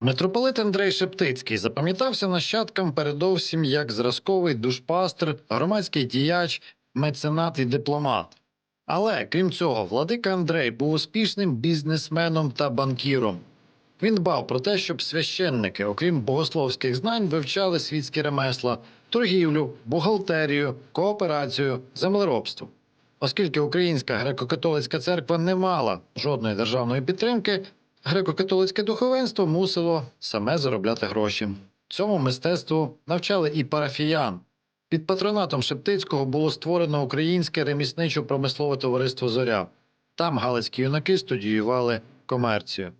Митрополит Андрей Шептицький запам'ятався нащадкам передовсім як зразковий душпастер, громадський діяч, меценат і дипломат. Але крім цього, владика Андрей був успішним бізнесменом та банкіром. Він дбав про те, щоб священники, окрім богословських знань, вивчали світські ремесла, торгівлю, бухгалтерію, кооперацію, землеробство. Оскільки Українська греко-католицька церква не мала жодної державної підтримки, греко-католицьке духовенство мусило саме заробляти гроші. Цьому мистецтву навчали і парафіян. Під патронатом Шептицького було створено українське ремісничо-промислове товариство Зоря. Там галицькі юнаки студіювали комерцію.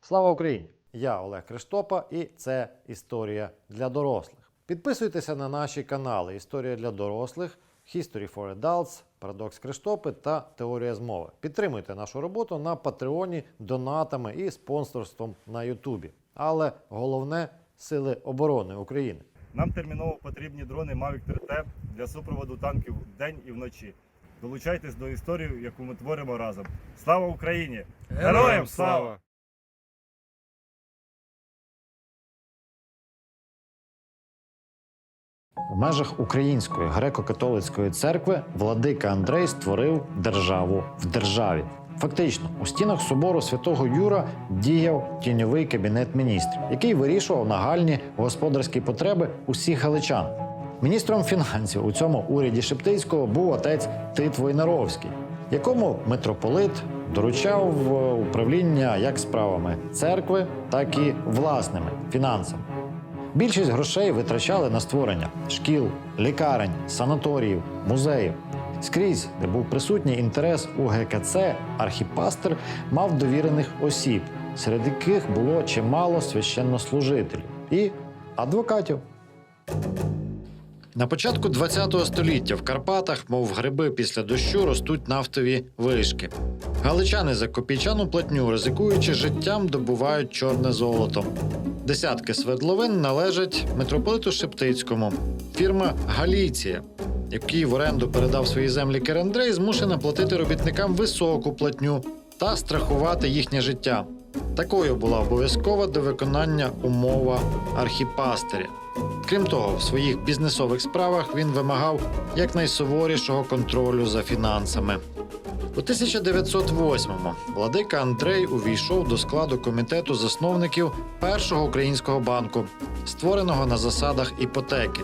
Слава Україні! Я Олег Криштопа, і це історія для дорослих. Підписуйтеся на наші канали Історія для дорослих, History for Adults, Парадокс Криштопи та Теорія змови. Підтримуйте нашу роботу на Патреоні донатами і спонсорством на Ютубі. Але головне сили оборони України. Нам терміново потрібні дрони Mavic 3T для супроводу танків вдень і вночі. Долучайтесь до історії, яку ми творимо разом. Слава Україні! Героям слава! В межах Української греко-католицької церкви владика Андрей створив державу в державі. Фактично, у стінах собору святого Юра діяв тіньовий кабінет міністрів, який вирішував нагальні господарські потреби усіх галичан. Міністром фінансів у цьому уряді Шептицького був отець Тит Войнаровський, якому митрополит доручав е, управління як справами церкви, так і власними фінансами. Більшість грошей витрачали на створення шкіл, лікарень, санаторіїв, музеїв. Скрізь, де був присутній інтерес у ГКЦ, архіпастер мав довірених осіб, серед яких було чимало священнослужителів і адвокатів. На початку ХХ століття в Карпатах, мов гриби після дощу, ростуть нафтові вишки. Галичани за копійчану платню, ризикуючи життям, добувають чорне золото. Десятки свердловин належать митрополиту Шептицькому. Фірма Галіція, який в оренду передав свої землі Керендрей, змушена платити робітникам високу платню та страхувати їхнє життя. Такою була обов'язкова до виконання умова архіпастиря. Крім того, в своїх бізнесових справах він вимагав якнайсуворішого контролю за фінансами. У 1908-му владика Андрей увійшов до складу комітету засновників першого українського банку, створеного на засадах іпотеки.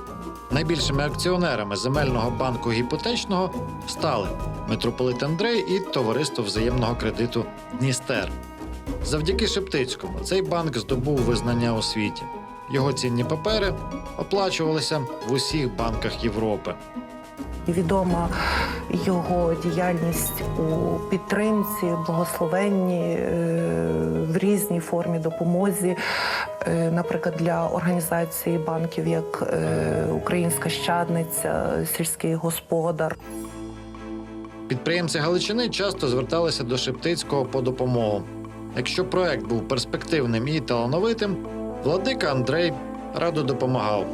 Найбільшими акціонерами земельного банку гіпотечного стали митрополит Андрей і товариство взаємного кредиту Дністер. Завдяки Шептицькому цей банк здобув визнання у світі. Його цінні папери оплачувалися в усіх банках Європи. Відома його діяльність у підтримці, благословенні е, в різній формі допомозі, е, наприклад, для організації банків, як е, Українська щадниця, сільський господар. Підприємці Галичини часто зверталися до Шептицького по допомогу. Якщо проект був перспективним і талановитим, владика Андрей радо допомагав.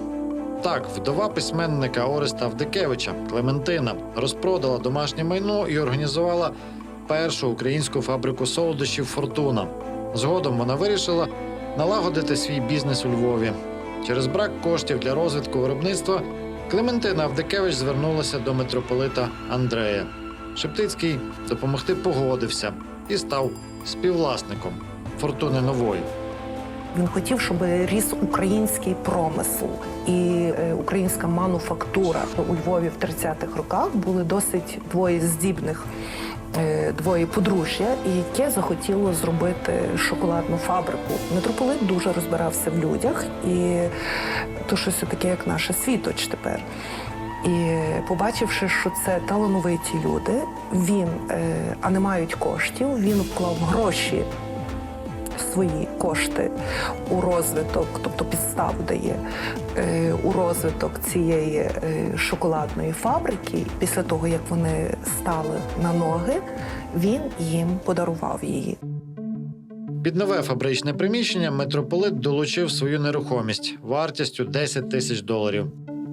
Так, вдова письменника Ореста Авдикевича Клементина розпродала домашнє майно і організувала першу українську фабрику солодощів Фортуна. Згодом вона вирішила налагодити свій бізнес у Львові. Через брак коштів для розвитку виробництва Клементина Авдикевич звернулася до митрополита Андрея. Шептицький допомогти погодився і став співвласником фортуни нової. Він хотів, щоб ріс український промисел і е, українська мануфактура. У Львові в 30-х роках були досить двоє здібних. е, Двоє подружжя, яке захотіло зробити шоколадну фабрику. Митрополит дуже розбирався в людях, і то щось таке, як наша світоч тепер. І побачивши, що це талановиті люди, він, е, а не мають коштів, він вклав гроші свої кошти у розвиток, тобто підставу дає е, у розвиток цієї е, шоколадної фабрики. Після того, як вони стали на ноги, він їм подарував її. Під нове фабричне приміщення митрополит долучив свою нерухомість вартістю 10 тисяч доларів.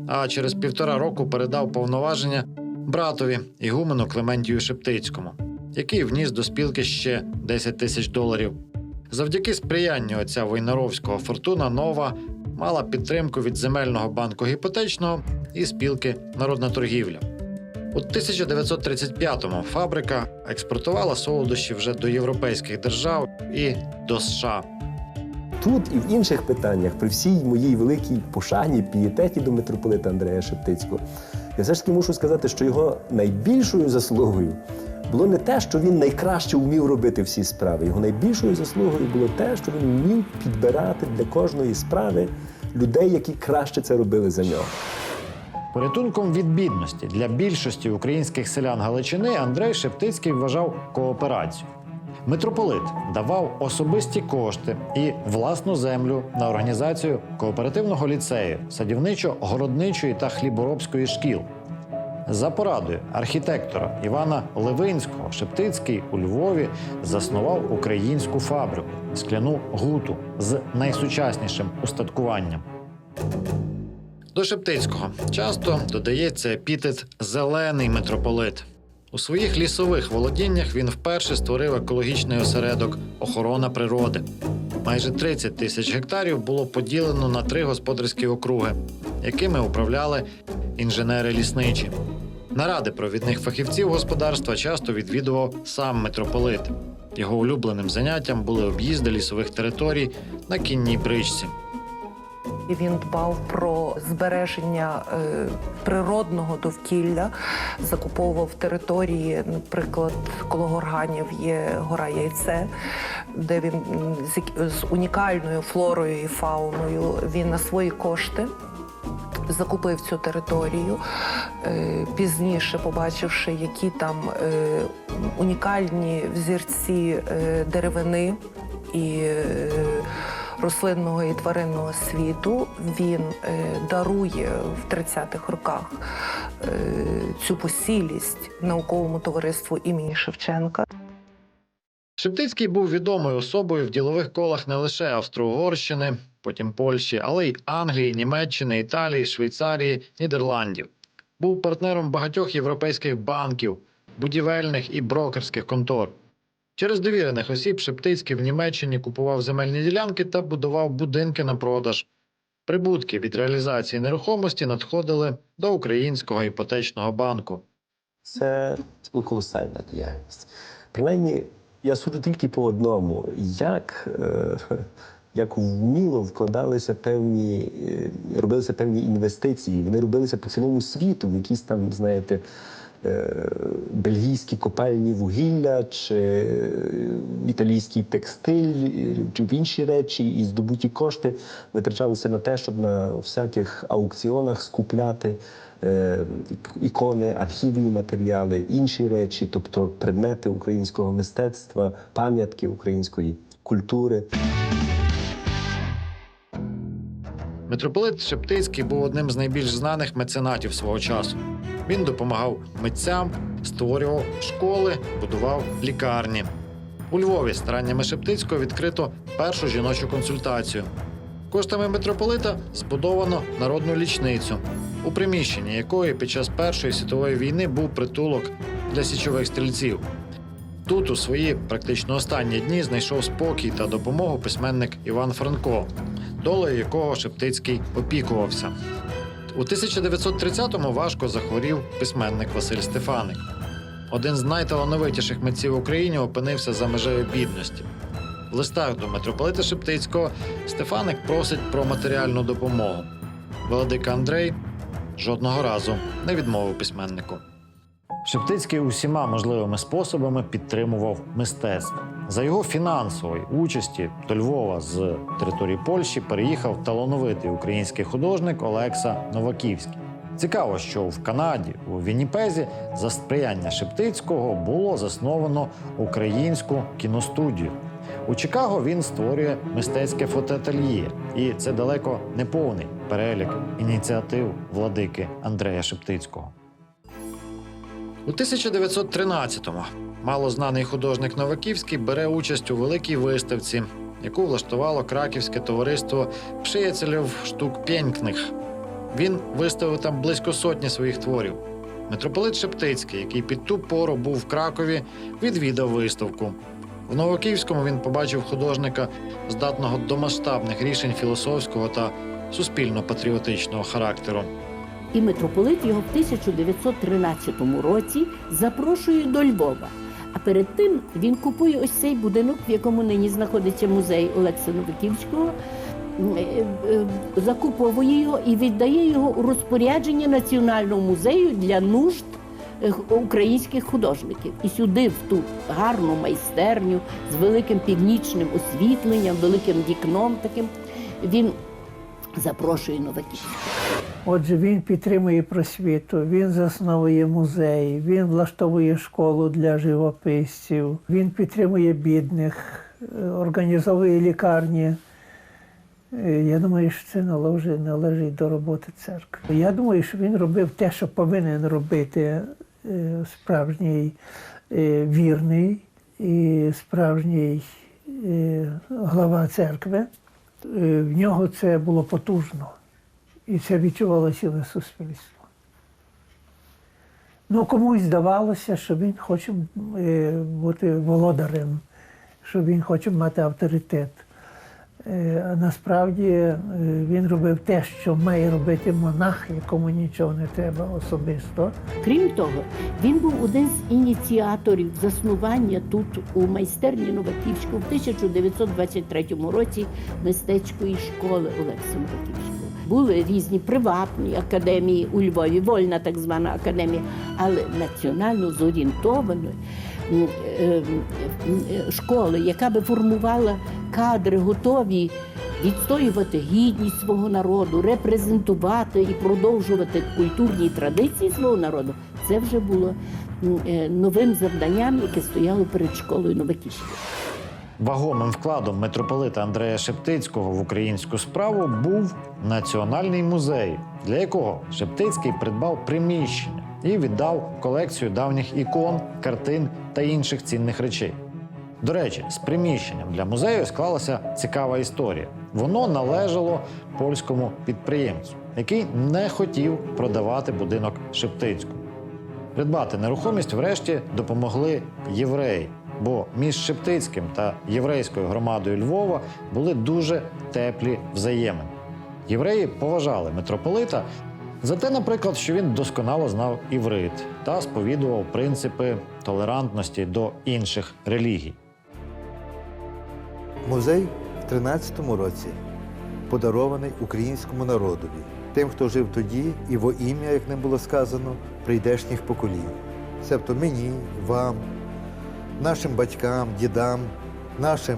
А через півтора року передав повноваження братові ігумену Клементію Шептицькому, який вніс до спілки ще 10 тисяч доларів. Завдяки сприянню отця Войнаровського фортуна нова мала підтримку від земельного банку гіпотечного і спілки Народна торгівля. У 1935-му фабрика експортувала солодощі вже до європейських держав і до США. Тут і в інших питаннях, при всій моїй великій пошані, пієтеті до митрополита Андрея Шептицького, я все ж таки мушу сказати, що його найбільшою заслугою було не те, що він найкраще вмів робити всі справи. Його найбільшою заслугою було те, що він вмів підбирати для кожної справи людей, які краще це робили за нього. Порятунком від бідності для більшості українських селян Галичини Андрей Шептицький вважав кооперацію. Митрополит давав особисті кошти і власну землю на організацію кооперативного ліцею, садівничо-городничої та хліборобської шкіл. За порадою архітектора Івана Левинського Шептицький у Львові заснував українську фабрику скляну гуту з найсучаснішим устаткуванням. До Шептицького часто додається епітет Зелений митрополит. У своїх лісових володіннях він вперше створив екологічний осередок охорона природи. Майже 30 тисяч гектарів було поділено на три господарські округи, якими управляли інженери-лісничі. Наради провідних фахівців господарства часто відвідував сам митрополит. Його улюбленим заняттям були об'їзди лісових територій на кінній бричці. І Він дбав про збереження е, природного довкілля, закуповував території, наприклад, коло горганів є гора Яйце, де він з, унікальною флорою і фауною він на свої кошти. Закупив цю територію, Е, пізніше побачивши, які там е, унікальні взірці деревини і рослинного і тваринного світу, він е, дарує в 30-х роках е, цю посілість науковому товариству імені Шевченка. Шептицький був відомою особою в ділових колах не лише Австро-Угорщини, потім Польщі, але й Англії, Німеччини, Італії, Швейцарії, Нідерландів. Був партнером багатьох європейських банків, будівельних і брокерських контор. Через довірених осіб Шептицький в Німеччині купував земельні ділянки та будував будинки на продаж. Прибутки від реалізації нерухомості надходили до українського іпотечного банку. Це, колосальна діяльність. Принаймні, я суджу тільки по одному: як, е, як вміло вкладалися певні, е, робилися певні інвестиції. Вони робилися по цілому світу, в якісь там, знаєте, бельгійські копальні вугілля, чи е, італійський текстиль, е, чи в інші речі, і здобуті кошти витрачалися на те, щоб на всяких аукціонах скупляти е, ікони, архівні матеріали, інші речі, тобто предмети українського мистецтва, пам'ятки української культури. Митрополит Шептицький був одним з найбільш знаних меценатів свого часу. Він допомагав митцям, створював школи, будував лікарні. У Львові стараннями Шептицького відкрито першу жіночу консультацію. Коштами митрополита збудовано народну лічницю, у приміщенні якої під час Першої світової війни був притулок для січових стрільців. Тут у свої практично останні дні знайшов спокій та допомогу письменник Іван Франко, долею якого Шептицький опікувався. У 1930-му важко захворів письменник Василь Стефаник. Один з найталановитіших митців в Україні опинився за межею бідності. В листах до митрополита Шептицького Стефаник просить про матеріальну допомогу. Володика Андрей жодного разу не відмовив письменнику. Шептицький усіма можливими способами підтримував мистецтво. За його фінансової участі до Львова з території Польщі переїхав талановитий український художник Олекса Новаківський. Цікаво, що в Канаді, у Вінніпезі, за сприяння Шептицького було засновано українську кіностудію. У Чикаго він створює мистецьке фотоательє, і це далеко не повний перелік ініціатив владики Андрея Шептицького. У 1913-му малознаний художник Новаківський бере участь у великій виставці, яку влаштувало краківське товариство Пшияцелів штук Пєнькних. Він виставив там близько сотні своїх творів. Митрополит Шептицький, який під ту пору був в Кракові, відвідав виставку. В Новокиївському він побачив художника, здатного до масштабних рішень філософського та суспільно-патріотичного характеру. І митрополит його в 1913 році запрошує до Львова. А перед тим він купує ось цей будинок, в якому нині знаходиться музей Олекса Новиківського, е, е, закуповує його і віддає його у розпорядження Національного музею для нужд е, українських художників. І сюди, в ту гарну майстерню з великим північним освітленням, великим вікном таким, він запрошує Новаківського. Отже, він підтримує просвіту, він засновує музей, він влаштовує школу для живописців, він підтримує бідних, е, організовує лікарні. Е, Я думаю, що це належить, належить до роботи церкви. Я думаю, що він робив те, що повинен робити е, справжній вірний і справжній глава церкви. В нього це було потужно. І це відчувало ціле суспільство. Ну, комусь здавалося, що він хоче е, бути володарем, що він хоче мати авторитет. Е, А насправді е, він робив те, що має робити монах, якому нічого не треба особисто. Крім того, він був один з ініціаторів заснування тут у майстерні Новаківського в 1923 році мистецької школи Олекса Новаківського. Були різні приватні академії у Львові, вольна так звана академія, але національно зорієнтованої е, школи, яка би формувала кадри, готові відстоювати гідність свого народу, репрезентувати і продовжувати культурні традиції свого народу, це вже було е, новим завданням, яке стояло перед школою Новаківського. Вагомим вкладом митрополита Андрея Шептицького в українську справу був Національний музей, для якого Шептицький придбав приміщення і віддав колекцію давніх ікон, картин та інших цінних речей. До речі, з приміщенням для музею склалася цікава історія. Воно належало польському підприємцю, який не хотів продавати будинок Шептицькому. Придбати нерухомість врешті допомогли євреї, бо між Шептицьким та єврейською громадою Львова були дуже теплі взаємини. Євреї поважали митрополита за те, наприклад, що він досконало знав іврит та сповідував принципи толерантності до інших релігій. Музей в 13-му році подарований українському народові, тим, хто жив тоді і во ім'я, як не було сказано, прийдешніх поколінь. Себто мені, вам, нашим батькам, дідам, нашим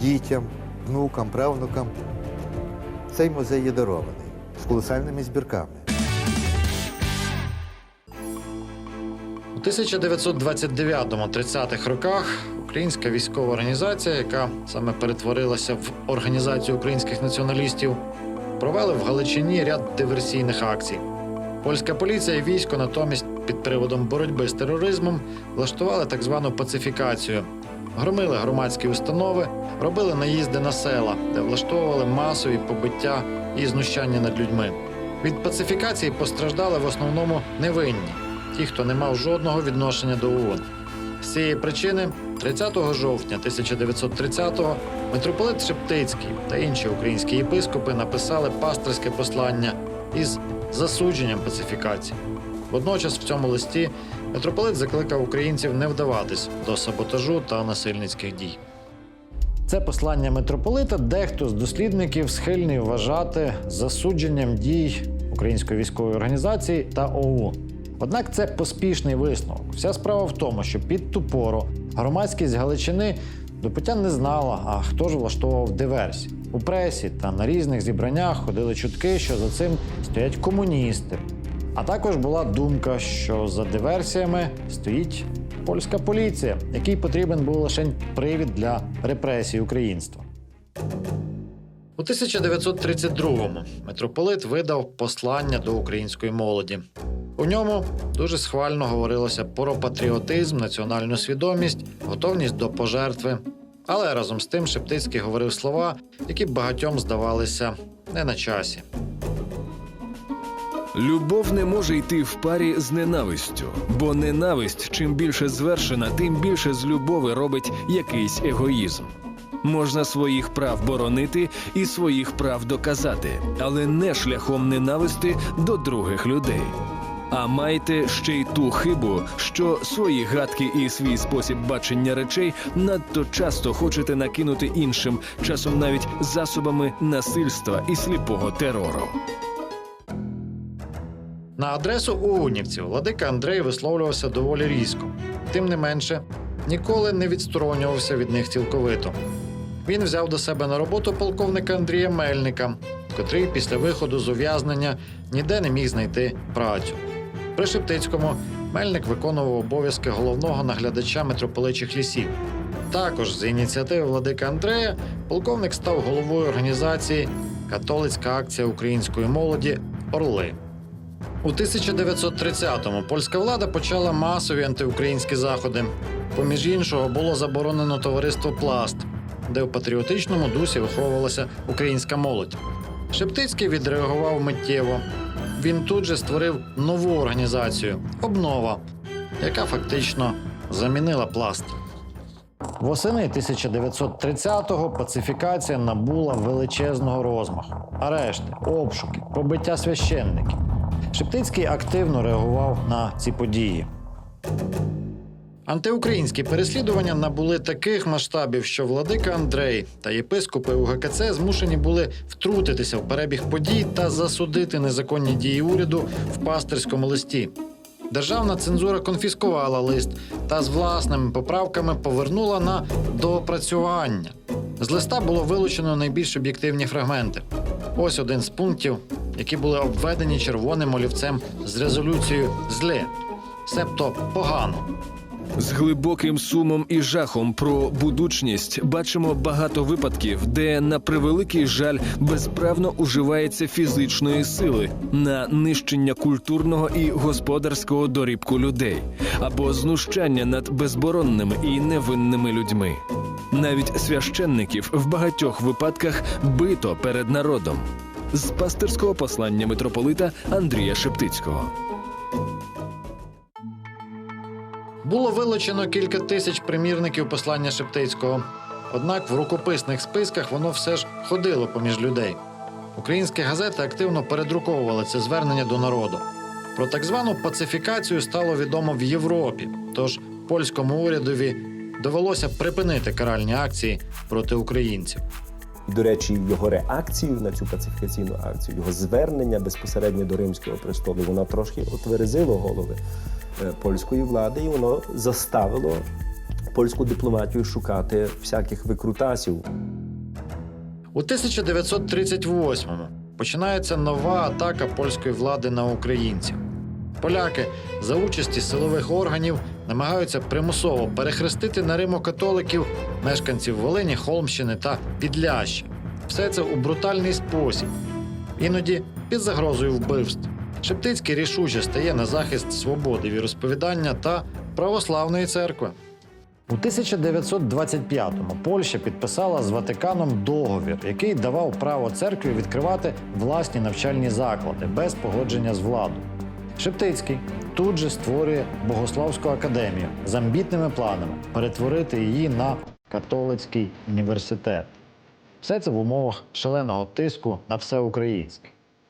дітям, внукам, правнукам. Цей музей є дарований з колосальними збірками. У 1929-30-х роках українська військова організація, яка саме перетворилася в організацію українських націоналістів, провели в Галичині ряд диверсійних акцій. Польська поліція і військо натомість під приводом боротьби з тероризмом влаштували так звану пацифікацію. Громили громадські установи, робили наїзди на села, де влаштовували масові побиття і знущання над людьми. Від пацифікації постраждали в основному невинні, ті, хто не мав жодного відношення до ООН. З цієї причини 30 жовтня 1930-го митрополит Шептицький та інші українські єпископи написали пастирське послання із засудженням пацифікації. Водночас в цьому листі митрополит закликав українців не вдаватись до саботажу та насильницьких дій. Це послання митрополита дехто з дослідників схильний вважати засудженням дій української військової організації та ОУН. Однак це поспішний висновок. Вся справа в тому, що під ту пору громадськість Галичини до пуття не знала, а хто ж влаштовував диверсії. У пресі та на різних зібраннях ходили чутки, що за цим стоять комуністи. А також була думка, що за диверсіями стоїть польська поліція, якій потрібен був лише привід для репресій українства. У 1932-му митрополит видав послання до української молоді. У ньому дуже схвально говорилося про патріотизм, національну свідомість, готовність до пожертви. Але разом з тим Шептицький говорив слова, які багатьом здавалися не на часі. Любов не може йти в парі з ненавистю, бо ненависть, чим більше звершена, тим більше з любови робить якийсь егоїзм. Можна своїх прав боронити і своїх прав доказати, але не шляхом ненависти до других людей. А майте ще й ту хибу, що свої гадки і свій спосіб бачення речей надто часто хочете накинути іншим, часом навіть засобами насильства і сліпого терору. На адресу унівців владика Андрей висловлювався доволі різко. Тим не менше, ніколи не відсторонювався від них цілковито. Він взяв до себе на роботу полковника Андрія Мельника, котрий після виходу з ув'язнення ніде не міг знайти працю. При Шептицькому Мельник виконував обов'язки головного наглядача митрополичих лісів. Також з ініціативи владика Андрея полковник став головою організації Католицька акція української молоді Орли. У 1930-му польська влада почала масові антиукраїнські заходи. Поміж іншого було заборонено товариство Пласт, де в патріотичному дусі виховувалася українська молодь. Шептицький відреагував миттєво. Він тут же створив нову організацію Обнова, яка фактично замінила пласт. Восени 1930-го пацифікація набула величезного розмаху: арешти, обшуки, побиття священників. Шептицький активно реагував на ці події. Антиукраїнські переслідування набули таких масштабів, що владика Андрей та єпископи УГКЦ змушені були втрутитися в перебіг подій та засудити незаконні дії уряду в пастирському листі. Державна цензура конфіскувала лист та з власними поправками повернула на доопрацювання. З листа було вилучено найбільш об'єктивні фрагменти. Ось один з пунктів, які були обведені червоним олівцем з резолюцією зле, себто погано. З глибоким сумом і жахом про будучність бачимо багато випадків, де на превеликий жаль безправно уживається фізичної сили на нищення культурного і господарського дорібку людей або знущання над безборонними і невинними людьми. Навіть священників в багатьох випадках бито перед народом. З пастирського послання митрополита Андрія Шептицького. Було вилучено кілька тисяч примірників послання Шептицького. Однак в рукописних списках воно все ж ходило поміж людей. Українські газети активно передруковували це звернення до народу. Про так звану пацифікацію стало відомо в Європі, тож польському урядові довелося припинити каральні акції проти українців. До речі, його реакцію на цю пацифікаційну акцію, його звернення безпосередньо до римського престолу, воно трошки отверезило голови е, польської влади, і воно заставило польську дипломатію шукати всяких викрутасів. У 1938-му починається нова атака польської влади на українців. Поляки за участі силових органів намагаються примусово перехрестити на римокатоликів мешканців Волині, Холмщини та Підляща. Все це у брутальний спосіб, іноді під загрозою вбивств. Шептицький рішуче стає на захист свободи віросповідання та православної церкви. У 1925-му Польща підписала з Ватиканом договір, який давав право церкві відкривати власні навчальні заклади без погодження з владою. Шептицький тут же створює Богословську академію з амбітними планами перетворити її на католицький університет. Все це в умовах шаленого тиску на все українське.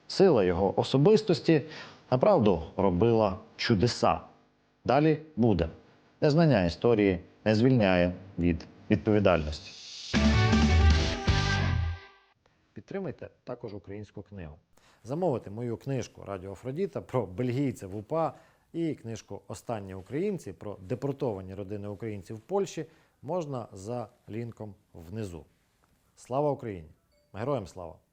Сила його особистості направду робила чудеса. Далі буде. Незнання історії не звільняє від відповідальності. Підтримайте також українську книгу. Замовити мою книжку Радіо Афродіта про бельгійця в УПА і книжку Останні українці про депортовані родини українців в Польщі можна за лінком внизу. Слава Україні! Героям слава!